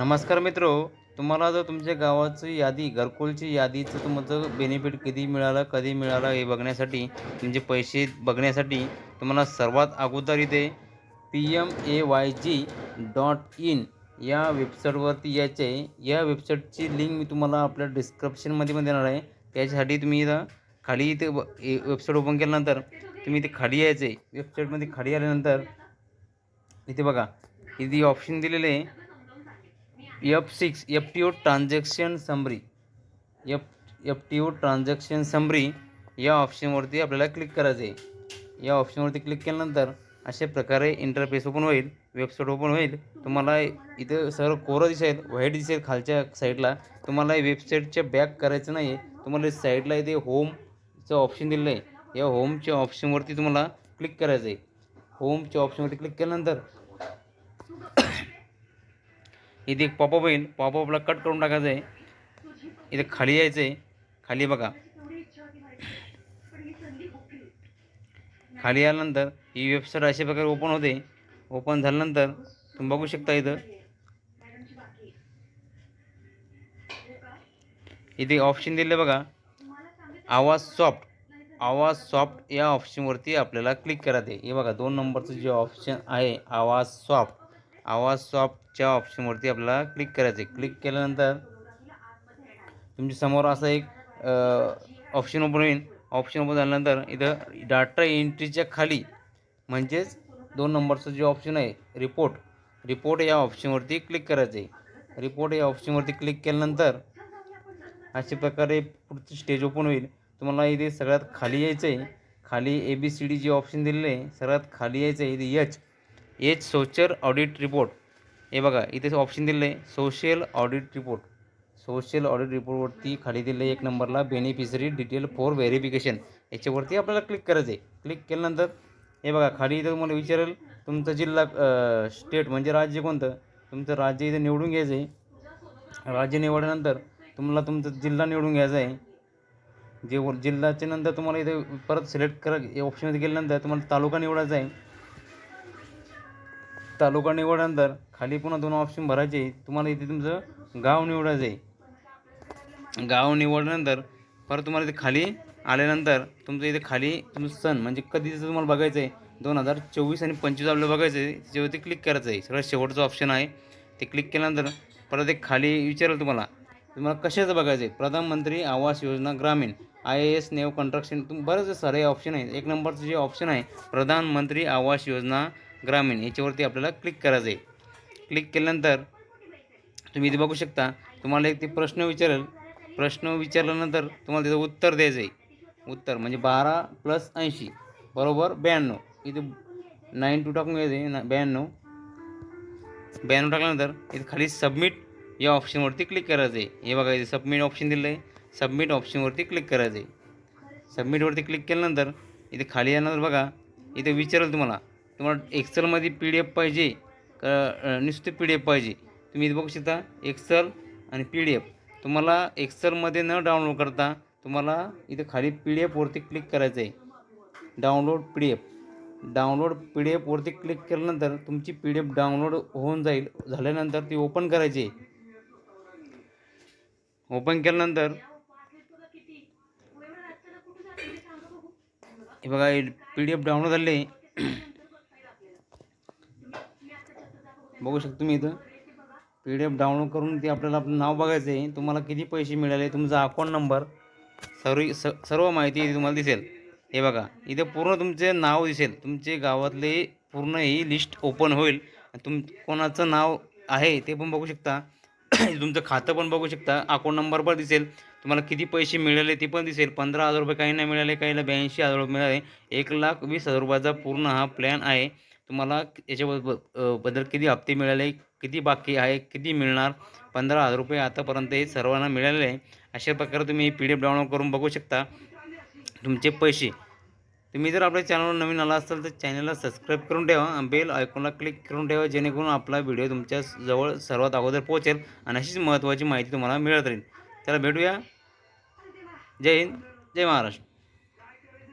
नमस्कार मित्रो तुम्हाला जर तुमच्या गावाची यादी घरकुलची यादीचं तुमचं बेनिफिट कधी मिळालं कधी मिळालं हे बघण्यासाठी तुमचे पैसे बघण्यासाठी तुम्हाला सर्वात अगोदर इथे P M A Y G dot in या वेबसाईटवरती यायचे आहे. या वेबसाईटची लिंक मी तुम्हाला आपल्या डिस्क्रिप्शनमध्ये पण देणार आहे. त्याच्यासाठी तुम्ही इथं खाली इथे वेबसाईट ओपन केल्यानंतर तुम्ही इथे खाली यायचे आहे. वेबसाईटमध्ये खाली आल्यानंतर इथे बघा इथे ऑप्शन दिलेले आहे. F six F T O transaction summary. F F T O transaction summary या ऑप्शनवरती आपल्याला क्लिक करायचं आहे या ऑप्शनवरती क्लिक केल्यानंतर अशा प्रकारे इंटरफेस ओपन होईल वेबसाईट ओपन होईल. तुम्हाला इथं सर्व कोरं दिसेल व्हाईट दिसेल खालच्या साईडला. तुम्हाला वेबसाईटच्या बॅक करायचं नाही आहे तुम्हाला साईडला इथे होमचं ऑप्शन दिलेलं आहे. या होमच्या ऑप्शनवरती तुम्हाला क्लिक करायचं आहे होमच्या ऑप्शनवरती क्लिक केल्यानंतर इथे एक पॉपअप येईल. पॉपअपला कट करून टाकायचं आहे इथे खाली यायचं आहे खाली बघा. खाली आल्यानंतर ही वेबसाईट अशा प्रकारे ओपन होते. ओपन झाल्यानंतर तुम्ही बघू शकता इथं. इथे ऑप्शन दिले बघा. आवाज सॉफ्ट आवाज सॉफ्ट या ऑप्शनवरती आपल्याला क्लिक करायचं आहे हे बघा दोन नंबरचं जे ऑप्शन आहे आवाज सॉफ्ट आवाज सॉफ्टच्या ऑप्शनवरती आपल्याला क्लिक करायचं आहे क्लिक केल्यानंतर तुमच्यासमोर असं एक ऑप्शन ओपन होईल. ऑप्शन ओपन झाल्यानंतर इथं डाटा एंट्रीच्या खाली म्हणजेच दोन नंबरचं जे ऑप्शन आहे रिपोर्ट रिपोर्ट या ऑप्शनवरती क्लिक करायचं आहे रिपोर्ट या ऑप्शनवरती क्लिक केल्यानंतर अशा प्रकारे पुढची स्टेज ओपन होईल. तुम्हाला इथे सगळ्यात खाली यायचं आहे खाली ए बी सी डी जे ऑप्शन दिलेलं आहे सगळ्यात खाली यायचं आहे इथे H H social audit report. हे बघा इथे ऑप्शन दिलेलं आहे social audit report. Social audit रिपोर्टवरती खाली दिलं आहे एक नंबरला बेनिफिशरी डिटेल फॉर व्हेरिफिकेशन याच्यावरती आपल्याला क्लिक करायचं आहे क्लिक केल्यानंतर हे बघा खाली इथं तुम्हाला विचारेल तुमचं जिल्हा स्टेट म्हणजे राज्य कोणतं? तुमचं राज्य इथे निवडून घ्यायचं आहे राज्य निवडल्यानंतर तुम्हाला तुमचं जिल्हा निवडून घ्यायचा आहे जे जिल्ह्याच्या नंतर तुम्हाला इथे परत सिलेक्ट करा या ऑप्शनमध्ये गेल्यानंतर तुम्हाला तालुका निवडायचा आहे. तालुका निवडल्यानंतर खाली पुन्हा दोन ऑप्शन भरायचे तुम्हाला इथे तुमचं गाव निवडायचं आहे. गाव निवडल्यानंतर परत तुम्हाला इथे खाली आल्यानंतर तुमचं इथे खाली तुमचं सण म्हणजे कधीचं तुम्हाला बघायचं आहे दोन हजार चोवीस आणि पंचवीस आपल्याला बघायचं आहे त्याच्यावरती क्लिक करायचं आहे सगळ्यात शेवटचं ऑप्शन आहे. ते क्लिक केल्यानंतर परत एक खाली विचारेल तुम्हाला. तुम्हाला कशाचं बघायचं आहे Pradhanmantri Awas Yojana Gramin I A S new construction तुम बरेच सारे ऑप्शन आहेत. एक नंबरचं जे ऑप्शन आहे प्रधानमंत्री आवास योजना ग्रामीण याच्यावरती आपल्याला क्लिक करायचं आहे क्लिक केल्यानंतर तुम्ही इथे बघू शकता तुम्हाला एक ते प्रश्न विचारेल. प्रश्न विचारल्यानंतर तुम्हाला त्याचं उत्तर द्यायचं आहे उत्तर म्हणजे बारा प्लस ऐंशी बरोबर ब्याण्णव. इथे नाईन टू टाकून घ्यायचं आहे ना ब्याण्णव. ब्याण्णव टाकल्यानंतर इथे खाली सबमिट या ऑप्शनवरती क्लिक करायचं आहे हे बघा इथे सबमिट ऑप्शन दिलं आहे सबमिट ऑप्शनवरती क्लिक करायचं आहे सबमिटवरती क्लिक केल्यानंतर इथे खाली येणार बघा. इथे विचारेल तुम्हाला तुम्हाला एक्सेलमध्ये पी डी एफ पाहिजे का नुसते पी डी एफ पाहिजे? तुम्ही इथं बघू शकता एक्सेल आणि पी डी एफ तुम्हाला एक्सेलमध्ये न डाउनलोड करता तुम्हाला इथं खाली पी डी एफवरती क्लिक करायचं आहे download P D F download P D एफवरती click केल्यानंतर तुमची पी डी एफ डाउनलोड होऊन जाईल. झाल्यानंतर ती ओपन करायची. आहे ओपन केल्यानंतर हे बघा पी डी एफ डाउनलोड झाले. बघू शकता तुम्ही इथं. पी डी एफ डाउनलोड करून ते आपल्याला आपलं नाव बघायचं आहे. तुम्हाला किती पैसे मिळाले तुमचा अकाउंट नंबर सर्व स सर्व माहिती इथे तुम्हाला दिसेल. हे बघा इथे पूर्ण तुमचे नाव दिसेल. तुमचे गावातले पूर्ण ही लिस्ट ओपन होईल. तुम कोणाचं नाव आहे ते पण बघू शकता. तुमचं खातं पण बघू शकता. अकाउंट नंबर पण दिसेल. तुम्हाला किती पैसे मिळाले ते पण दिसेल. पंधरा हजार रुपये काही नाही मिळाले काहीला ब्याऐंशी हजार रुपये मिळाले. एक लाख वीस हजार रुपयाचा पूर्ण हा प्लॅन आहे. तुम्हाला याच्याबद्दल बद्दल किती हप्ते मिळाले किती बाकी आहे किती मिळणार? पंधरा हजार रुपये आतापर्यंत हे सर्वांना मिळालेले आहे. अशा प्रकारे तुम्ही पी डी एफ डाउनलोड करून बघू शकता. तुमचे पैसे तुम्ही जर आपल्या चॅनलवर नवीन आला असाल तर चॅनलला सबस्क्राईब करून ठेवा बेल आयकॉनला क्लिक करून ठेवा जेणेकरून आपला व्हिडिओ तुमच्या जवळ सर्वात अगोदर पोहोचेल आणि अशीच महत्त्वाची माहिती तुम्हाला मिळत राहील. चला भेटूया. जय हिंद जय महाराष्ट्र.